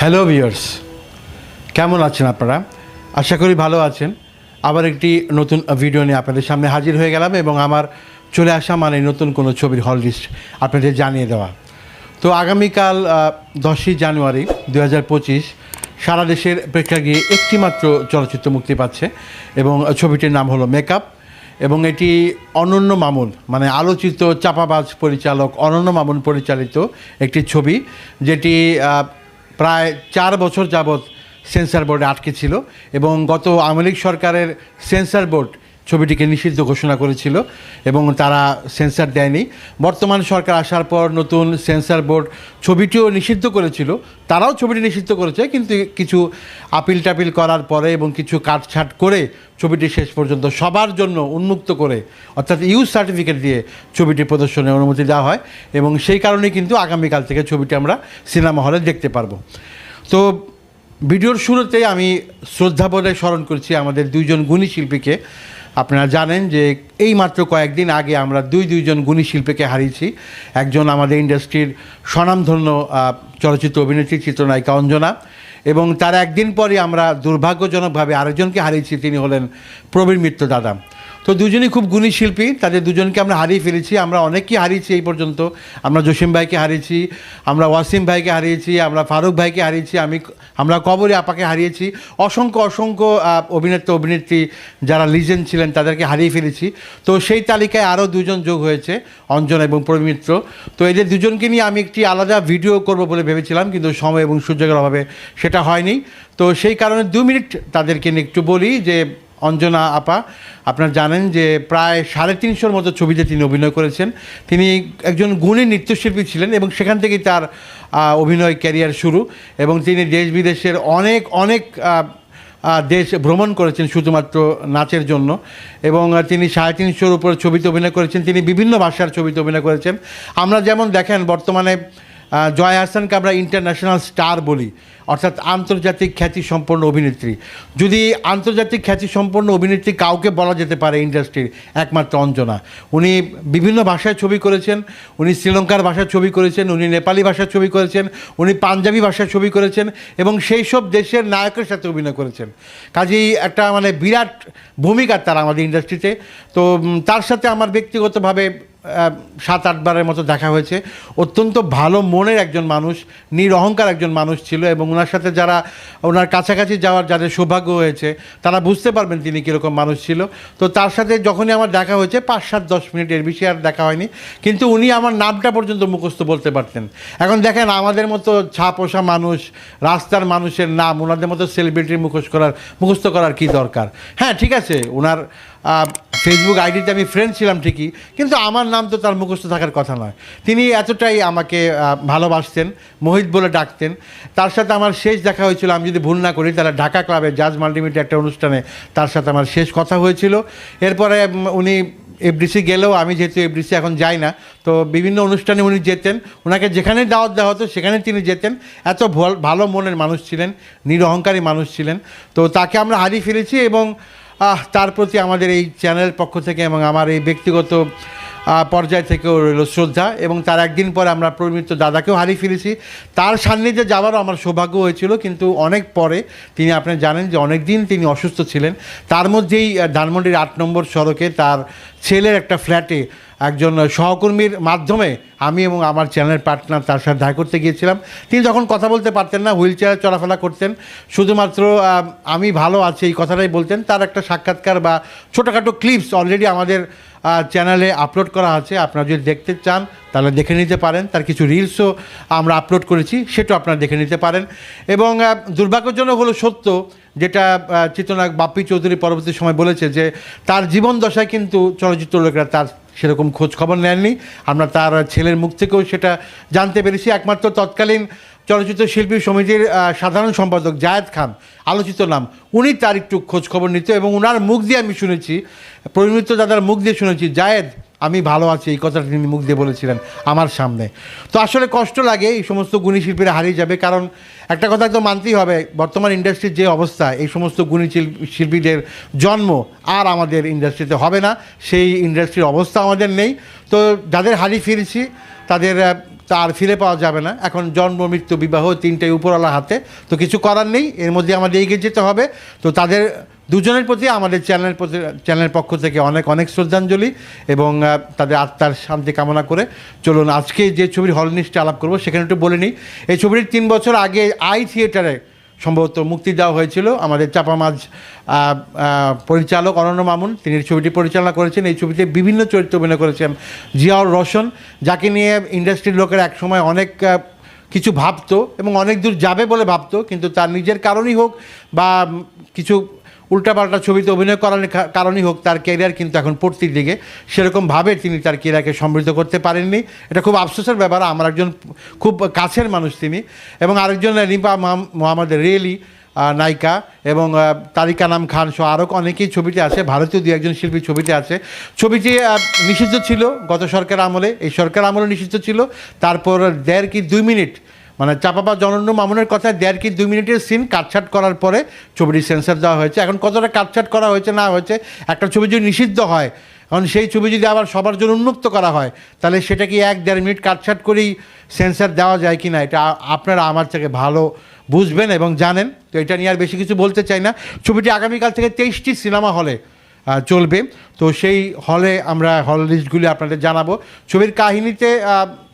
Hello viewers কেমন আছেন আপনারা? আশা করি ভালো আছেন। আবার একটি নতুন ভিডিও নিয়ে আপনাদের সামনে হাজির হয়ে গেলাম এবং আমার চলে আসা মানে নতুন কোনো ছবির হল লিস্ট আপনাদের জানিয়ে দেওয়া। তো আগামীকাল দশই জানুয়ারি দু হাজার পঁচিশ সারা দেশের প্রেক্ষাগৃহে একটি মাত্র চলচ্চিত্র মুক্তি পাচ্ছে এবং ছবিটির নাম হলো মেকআপ এবং এটি অনন্য মামুন মানে আলোচিত চাপাবাজ পরিচালক অনন্য মামুন পরিচালিত একটি ছবি, যেটি প্রায় চার বছর যাবৎ সেন্সার বোর্ডে আটকে ছিল এবং গত আওয়ামী সরকারের সেন্সার বোর্ড ছবিটিকে নিষিদ্ধ ঘোষণা করেছিল এবং তারা সেন্সার দেয়নি। বর্তমান সরকার আসার পর নতুন সেন্সার বোর্ড ছবিটিও নিষিদ্ধ করেছিল। তারাও ছবিটি নিষিদ্ধ করেছে, কিন্তু কিছু আপিল টাপিল করার পরে এবং কিছু কাটছাট করে ছবিটি শেষ পর্যন্ত সবার জন্য উন্মুক্ত করে, অর্থাৎ ইউজ সার্টিফিকেট দিয়ে ছবিটি প্রদর্শনের অনুমতি দেওয়া হয় এবং সেই কারণে কিন্তু আগামীকাল থেকে ছবিটি আমরা সিনেমা হলে দেখতে পারব। তো ভিডিওর শুরুতেই আমি শ্রদ্ধাবোধে স্মরণ করছি আমাদের দুইজন গুণী শিল্পীকে। আপনারা জানেন যে এই মাত্র কয়েকদিন আগে আমরা দুই দুইজন গুণী শিল্পীকে হারিয়েছি। একজন আমাদের ইন্ডাস্ট্রির স্বনামধন্য চলচ্চিত্র অভিনেত্রী, চিত্রনায়িকা অঞ্জনা এবং তার একদিন পরই আমরা দুর্ভাগ্যজনকভাবে আরেকজনকে হারিয়েছি, তিনি হলেন প্রবীণ মিত্র দাদা। তো দুজনই খুব গুণী শিল্পী, তাদের দুজনকে আমরা হারিয়ে ফেলেছি, আমরা অনেককেই হারিয়েছি এই পর্যন্ত। আমরা জসিম ভাইকে হারিয়েছি, আমরা ওয়াসিম ভাইকে হারিয়েছি, আমরা ফারুক ভাইকে হারিয়েছি, আমি আমরা কবরে আপাকে হারিয়েছি। অসংখ্য অসংখ্য অভিনেতা, অভিনেত্রী যারা লিজেন্ড ছিলেন, তাদেরকে হারিয়ে ফেলেছি। তো সেই তালিকায় আরও দুজন যোগ হয়েছে, অঞ্জন এবং প্রমিত্র তো এদের দুজনকে নিয়ে আমি একটি আলাদা ভিডিও করব বলে ভেবেছিলাম, কিন্তু সময় এবং সুযোগের অভাবে সেটা হয়নি। তো সেই কারণে দু মিনিট তাদেরকে নিয়ে একটু বলি যে অঞ্জনা আপা, আপনারা জানেন যে প্রায় সাড়ে তিনশোর মতো ছবিতে তিনি অভিনয় করেছেন, তিনি একজন গুণী নৃত্যশিল্পী ছিলেন এবং সেখান থেকেই তার অভিনয় ক্যারিয়ার শুরু এবং তিনি দেশ বিদেশের অনেক অনেক দেশ ভ্রমণ করেছেন শুধুমাত্র নাচের জন্য এবং তিনি সাড়ে তিনশোর উপর ছবিতে অভিনয় করেছেন, তিনি বিভিন্ন ভাষার ছবিতে অভিনয় করেছেন। আমরা যেমন দেখেন বর্তমানে জয় হাসানকে আমরা ইন্টারন্যাশনাল স্টার বলি, অর্থাৎ আন্তর্জাতিক খ্যাতি সম্পন্ন অভিনেত্রী। যদি আন্তর্জাতিক খ্যাতি সম্পন্ন অভিনেত্রী কাউকে বলা যেতে পারে ইন্ডাস্ট্রির একমাত্র অঞ্জনা। উনি বিভিন্ন ভাষায় ছবি করেছেন, উনি শ্রীলঙ্কার ভাষায় ছবি করেছেন, উনি নেপালি ভাষায় ছবি করেছেন, উনি পাঞ্জাবি ভাষায় ছবি করেছেন এবং সেই সব দেশের নায়কের সাথে অভিনয় করেছেন। কাজেই একটা মানে বিরাট ভূমিকা তার আমাদের ইন্ডাস্ট্রিতে তো তার সাথে আমার ব্যক্তিগতভাবে সাত আটবারের মতো দেখা হয়েছে। অত্যন্ত ভালো মনের একজন মানুষ, নিরহংকার একজন মানুষ ছিল এবং ওনার সাথে যারা, ওনার কাছাকাছি যাওয়ার যাদের সৌভাগ্য হয়েছে, তারা বুঝতে পারবেন তিনি কীরকম মানুষ ছিল। তো তার সাথে যখনই আমার দেখা হয়েছে, পাঁচ, সাত, দশ মিনিট এর বেশি আর দেখা হয়নি। কিন্তু উনি আমার নামটা পর্যন্ত মুখস্থ বলতে পারতেন। এখন দেখেন, আমাদের মতো ছাপোষা মানুষ, রাস্তার মানুষের নাম, ওনাদের মতো সেলিব্রিটির মুখোশ করার, মুখস্থ করার কি দরকার? হ্যাঁ ঠিক আছে, ওনার ফেসবুক আইডিতে আমি ফ্রেন্ড ছিলাম ঠিকই, কিন্তু আমার নাম তো তার মুখস্থ থাকার কথা নয়। তিনি এতটাই আমাকে ভালোবাসতেন, মোহিত বলে ডাকতেন। তার সাথে আমার শেষ দেখা হয়েছিল, আমি যদি ভুল না করি, তাহলে ঢাকা ক্লাবে জাজ মাল্টিমিডিয়া একটা অনুষ্ঠানে তার সাথে আমার শেষ কথা হয়েছিল। এরপরে উনি এফডিসি গেলেও আমি যেহেতু এফডিসি এখন যাই না, তো বিভিন্ন অনুষ্ঠানে উনি যেতেন। ওনাকে যেখানে দাওয়াত দেওয়া হতো, সেখানে তিনি যেতেন। এত ভল- মনের মানুষ ছিলেন, নিরহংকারী মানুষ ছিলেন। তো তাকে আমরা হারিয়ে ফেলেছি এবং তার প্রতি আমাদের এই চ্যানেলের পক্ষ থেকে এবং আমার এই ব্যক্তিগত পর্যায় থেকেও রইল শ্রদ্ধা এবং তার একদিন পরে আমরা প্রমিত দাদাকেও হারিয়ে ফিরেছি তার সান্নিধ্যে যাওয়ারও আমার সৌভাগ্য হয়েছিল, কিন্তু অনেক পরে তিনি আপনি জানেন যে অনেক দিন তিনি অসুস্থ ছিলেন। তার মধ্যেই ধানমন্ডির আট নম্বর সড়কে তার ছেলের একটা ফ্ল্যাটে একজন সহকর্মীর মাধ্যমে আমি এবং আমার চ্যানেলের পার্টনার তার সাথে দেখা করতে গিয়েছিলাম। তিনি যখন কথা বলতে পারতেন না, হুইল চেয়ার চলাফেরা করতেন। শুধুমাত্র আমি ভালো আছি, এই কথাটাই বলতেন। তার একটা সাক্ষাৎকার বা ছোটোখাটো ক্লিপস অলরেডি আমাদের চ্যানেলে আপলোড করা আছে। আপনারা যদি দেখতে চান, তাহলে দেখে নিতে পারেন। তার কিছু রিলসও আমরা আপলোড করেছি, সেটাও আপনারা দেখে নিতে পারেন। এবং দুর্ভাগ্যজনক হলো সত্য যেটা চিত্রনায়ক বাপ্পি চৌধুরী পরবর্তী সময় বলেছে যে তার জীবন দশায় কিন্তু চলচ্চিত্র লোকেরা তার সেরকম খোঁজ খবর নেননি। আমরা তার ছেলের মুখ থেকেও সেটা জানতে পেরেছি। একমাত্র তৎকালীন চলচ্চিত্র শিল্পী সমিতির সাধারণ সম্পাদক জায়েদ খান আলোচিত নাম। উনি তার একটু খোঁজ খবর নিত এবং ওনার মুখ দিয়ে আমি শুনেছি পরিমিত দাদার মুখ দিয়ে শুনেছি, জায়েদ আমি ভালো আছি এই কথাটা তিনি মুখ দিয়ে বলেছিলেন আমার সামনে। তো আসলে কষ্ট লাগে এই সমস্ত গুণী শিল্পীরা হারিয়ে যাবে কারণ একটা কথা তো মানতেই হবে বর্তমান ইন্ডাস্ট্রির যে অবস্থা এই সমস্ত গুণী শিল- শিল্পীদের জন্ম আর আমাদের ইন্ডাস্ট্রিতে হবে না সেই ইন্ডাস্ট্রির অবস্থা আমাদের নেই। তো যাদের হারিয়ে ফিরেছি তাদের আহ, তো আর ফিরে পাওয়া যাবে না। এখন জন্ম মৃত্যু বিবাহ তিনটাই উপরওয়ালা হাতে তো কিছু করার নেই এর মধ্যে আমাদের এগিয়ে যেতে হবে। তো তাদের দুজনের প্রতি, আমাদের চ্যানেলের প্রতি, চ্যানেলের পক্ষ থেকে অনেক অনেক শ্রদ্ধাঞ্জলি এবং তাদের আত্মার শান্তি কামনা করে চলুন আজকে যে ছবির হল নিশ্চে আলাপ করব, সেখানে একটু বলে নিই। এই ছবিটির তিন বছর আগে আই থিয়েটারে সম্ভবত মুক্তি দেওয়া হয়েছিল। আমাদের চাপামাজ পরিচালক অনন্য মামুন, তিনি ছবিটি পরিচালনা করেছেন। এই ছবিতে বিভিন্ন চরিত্র অভিনয় করেছেন জিয়াউর রোশন, যাকে নিয়ে ইন্ডাস্ট্রির লোকেরা একসময় অনেক কিছু ভাবতো এবং অনেক দূর যাবে বলে ভাবতো, কিন্তু তার নিজের কারণই হোক বা কিছু উল্টাপাল্টা ছবিতে অভিনয় করার কারণই হোক তার ক্যারিয়ার কিন্তু এখন পড়তির দিকে। সেরকমভাবে তিনি তার ক্যারিয়ারকে সমৃদ্ধ করতে পারেননি। এটা খুব আফসোসের ব্যাপার, আমার একজন খুব কাছের মানুষ তিনি। এবং আরেকজন রিম্পা মাম- মোহাম্মদ রেলি নায়িকা এবং তারিকা নাম খান সহ আরও অনেকেই ছবিতে আছে। ভারতীয় দু একজন শিল্পী ছবিতে আছে। ছবিটি নিষিদ্ধ ছিল গত সরকার আমলে। এই সরকার আমলে নিষিদ্ধ ছিল। তারপর দেড় কি দুই মিনিট মানে চাপাপা জনন্য মামুনের কথা দেড় কি দুই মিনিটের সিন কাটছাট করার পরে ছবিটি সেন্সার দেওয়া হয়েছে। এখন কতটা কাটছাট করা হয়েছে, না হয়েছে, একটা ছবি যদি নিষিদ্ধ হয় কারণ সেই ছবি যদি আবার সবার জন্য উন্মুক্ত করা হয়, তাহলে সেটা কি এক দেড় মিনিট কাটছাট করেই সেন্সার দেওয়া যায় কি না এটা আপনারা আমার থেকে ভালো বুঝবেন এবং জানেন। তো এটা নিয়ে আর বেশি কিছু বলতে চাই না। ছবিটি আগামীকাল থেকে তেইশটি সিনেমা হলে চলবে। তো সেই হলে আমরা হল লিস্টগুলি আপনাদের জানাব। ছবির কাহিনীতে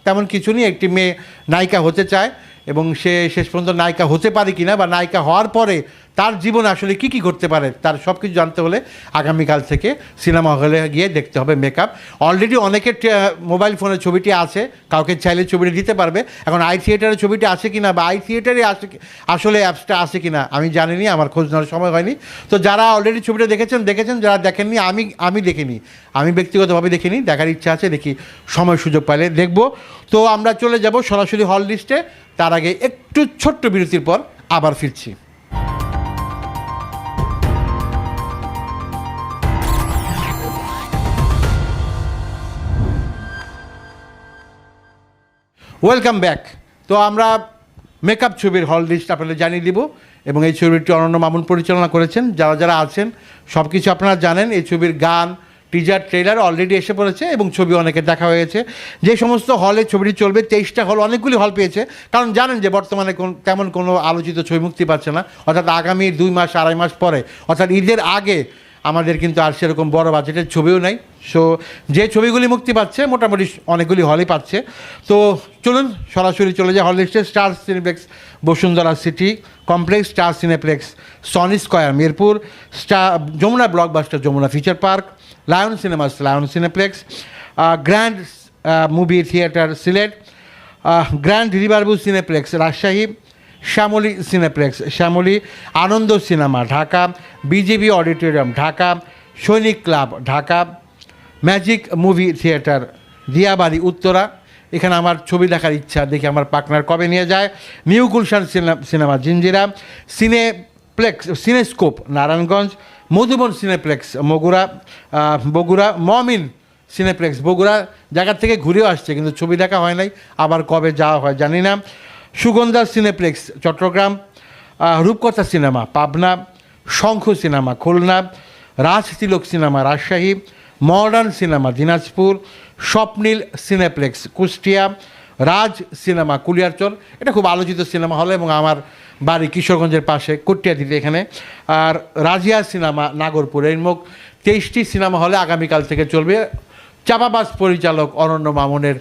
তেমন কিছু নেই, একটি মেয়ে নায়িকা হতে চায় এবং সে শেষ পর্যন্ত নায়িকা হতে পারে কিনা বা নায়িকা হওয়ার পরে তার জীবন আসলে কি কি করতে পারে তার সব কিছু জানতে হলে আগামীকাল থেকে সিনেমা হলে গিয়ে দেখতে হবে মেকআপ অলরেডি অনেকের মোবাইল ফোনে ছবিটি আছে, কাউকে চাইলে ছবিটি দিতে পারবে। এখন আই থিয়েটারে ছবিটি আছে কিনা বা আই থিয়েটারে কি- আসলে অ্যাপসটা আছে কিনা, আমি জানিনি, আমার খোঁজ নেওয়ার সময় হয়নি। তো যারা অলরেডি ছবিটা দেখেছেন দেখেছেন, যারা দেখেননি, আমি আমি দেখিনি। আমি ব্যক্তিগতভাবে দেখিনি, দেখার ইচ্ছা আছে, দেখি সময় সুযোগ পাইলে দেখব। তো আমরা চলে যাব সরাসরি হল লিস্টে তার আগে একটু ছোট্ট বিরতির পর আবার ফিরছি। ওয়েলকাম ব্যাক তো আমরা মেকআপ ছবির হল লিস্ট আপনাদের জানিয়ে দিব এবং এই ছবিটি অনন্য মামুন পরিচালনা করেছেন, যারা যারা আছেন সব কিছু আপনারা জানেন, এই ছবির গান টিজার ট্রেলার অলরেডি এসে পড়েছে এবং ছবি অনেকে দেখা হয়েছে যে সমস্ত হলে ছবিটি চলবে, তেইশটা হল অনেকগুলি হল পেয়েছে, কারণ জানেন যে বর্তমানে কোন, তেমন কোনো আলোচিত ছবি মুক্তি পাচ্ছে না। অর্থাৎ আগামী দুই মাস, আড়াই মাস পরে, অর্থাৎ ঈদের আগে আমাদের কিন্তু আর সেরকম বড় বাজেটের ছবিও নাই। সো যে ছবিগুলি মুক্তি পাচ্ছে, মোটামুটি অনেকগুলি হলই পাচ্ছে। তো, চলুন, সরাসরি চলে যায় হল লিস্টে star cineplex Bashundhara city complex star cineplex Sony square Mirpur star Jamuna blockbuster Jamuna future park lion cinemas lion cineplex grand movie theatre Sylhet grand riverview cineplex Rajshahi Shyamoli cineplex, Shyamoli Ananda cinema Dhaka BJP auditorium Dhaka, Sainik club Dhaka, magic movie theatre Diabari, Uttara. এখানে আমার ছবি দেখার ইচ্ছা, দেখি আমার partner কবে নিয়ে যায়। New Gulshan cine- cinema Jinjira, cineplex, cinescope Narayanganj, Madhuban cineplex Magura Bogura, Momin cineplex Bogura. জায়গার থেকে ঘুরেও আসছে, কিন্তু ছবি দেখা হয় নাই। আবার কবে যাওয়া হয় জানি না। Sugandha cineplex, Chattogram Rupkotha cinema, Pabna, Shankha cinema, Khulna Raj Tilak cinema, Rajshahi, modern cinema, Dinajpur, Swapnil cineplex, Kushtia, Raj cinema, Kuliarchar. এটা খুব আলোচিত সিনেমা হল এবং আমার বাড়ি কিশোরগঞ্জের পাশে কুটিয়াদিতে এখানে। আর রাজিয়া সিনেমা, নাগরপুর এই মুখ তেইশটি সিনেমা হলে আগামীকাল থেকে চলবে। চাপাবাজ পরিচালক অনন্য মামুনের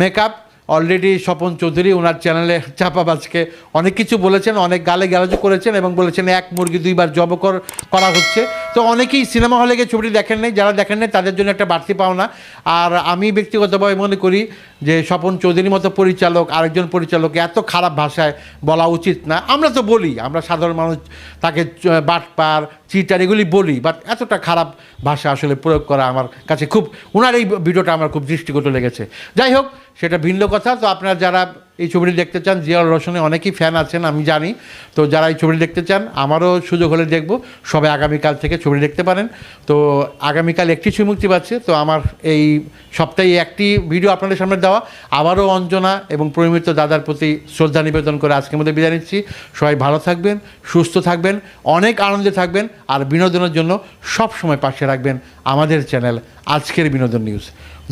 মেকআপ অলরেডি স্বপন চৌধুরী ওনার চ্যানেলে চাপাবাজকে অনেক কিছু বলেছেন, অনেক গালে গ্যালাজও করেছেন এবং বলেছেন, এক মুরগি দুইবার জব কর- করা হচ্ছে। তো অনেকেই সিনেমা হলে গিয়ে ছবিটি দেখেন নাই, যারা দেখেন নাই তাদের জন্য একটা বাড়তি পাওনা। আর আমি ব্যক্তিগতভাবে মনে করি যে স্বপন চৌধুরীর মতো পরিচালক, আরেকজন পরিচালক এত খারাপ ভাষায় বলা উচিত না। আমরা তো বলি, আমরা সাধারণ মানুষ, তাকে বাটপার, চিটার এগুলি বলি বাট এতটা খারাপ ভাষা আসলে প্রয়োগ করা আমার কাছে খুব ওনার এই ভিডিওটা আমার খুব দৃষ্টিগত লেগেছে। যাই হোক, সেটা ভিন্ন কথা। তো আপনারা যারা এই ছবিটি দেখতে চান জিয়াউর রোশনে। অনেকেই ফ্যান আছেন, আমি জানি। তো যারা এই ছবিটি দেখতে চান, আমারও সুযোগ হলে দেখব। সবাই আগামীকাল থেকে ছবিটি দেখতে পারেন। তো আগামীকাল একটি ছবি মুক্তি পাচ্ছে। তো আমার এই সপ্তাহে একটি ভিডিও আপনাদের সামনে দেওয়া। আবারও অঞ্জনা এবং পরিমিত দাদার প্রতি শ্রদ্ধা নিবেদন করে আজকের মধ্যে বিদায় নিচ্ছি। সবাই ভালো থাকবেন, সুস্থ থাকবেন, অনেক আনন্দে থাকবেন আর বিনোদনের জন্য সব সময় পাশে রাখবেন আমাদের চ্যানেল আজকের বিনোদন নিউজ।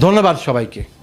ধন্যবাদ সবাইকে।